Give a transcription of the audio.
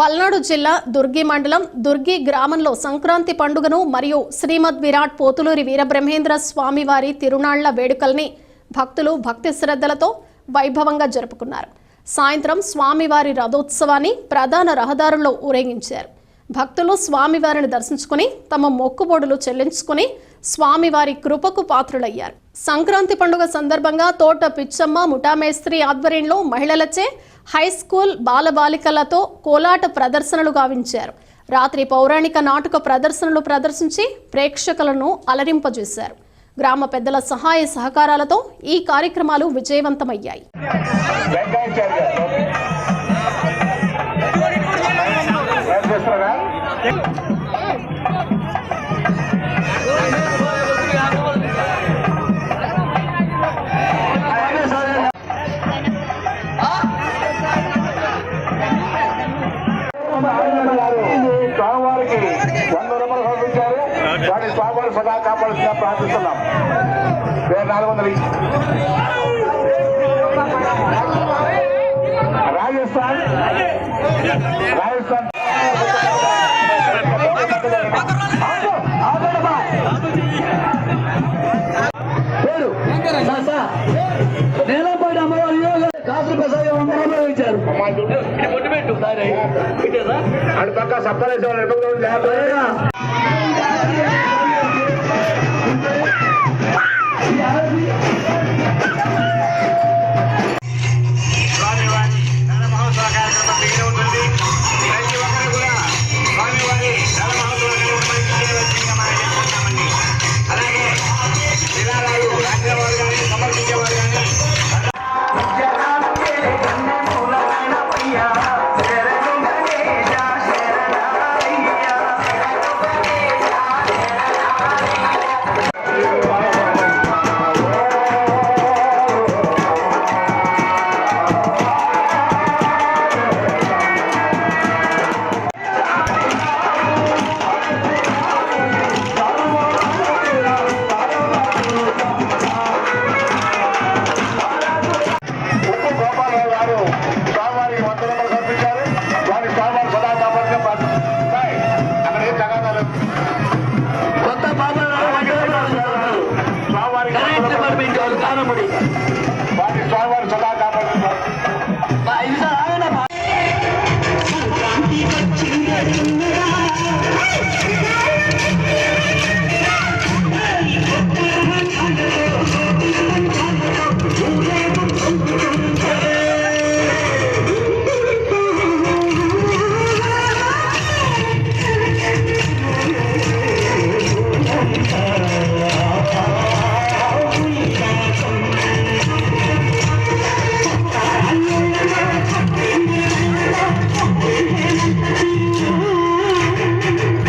పల్నాడు జిల్లా దుర్గి మండలం దుర్గి గ్రామంలో సంక్రాంతి పండుగను మరియు శ్రీమద్ విరాట్ పోతులూరి వీరబ్రహ్మేంద్ర స్వామివారి తిరునాళ్ళ వేడుకల్ని భక్తులు భక్తి శ్రద్ధలతో వైభవంగా జరుపుకున్నారు. సాయంత్రం స్వామివారి రథోత్సవాన్ని ప్రధాన రహదారుల్లో ఊరేగించారు. భక్తులు స్వామివారిని దర్శించుకుని తమ మొక్కుబొడులు చెల్లించుకుని స్వామివారి కృపకు పాత్రులయ్యారు. సంక్రాంతి పండుగ సందర్భంగా తోట పిచ్చమ్మ ముఠామేస్త్రి ఆధ్వర్యంలో మహిళలచే హై స్కూల్ బాలబాలికలతో కోలాట ప్రదర్శనలు గావించారు. రాత్రి పౌరాణిక నాటక ప్రదర్శనలు ప్రదర్శించి ప్రేక్షకులను అలరింపజేశారు. గ్రామ పెద్దల సహాయ సహకారాలతో ఈ కార్యక్రమాలు విజయవంతమయ్యాయి. వాటి స్వామివారి సదా కాపాడుతుందా ప్రార్థిస్తున్నాం. వేరే నాలుగు వందలు రాజస్థాన్. రాజస్థాన్. పేరు. నేలపాటి అమ్మవారి కాసులు ప్రసాదం ఇచ్చారు అటు పక్క సప్తలేశ్వర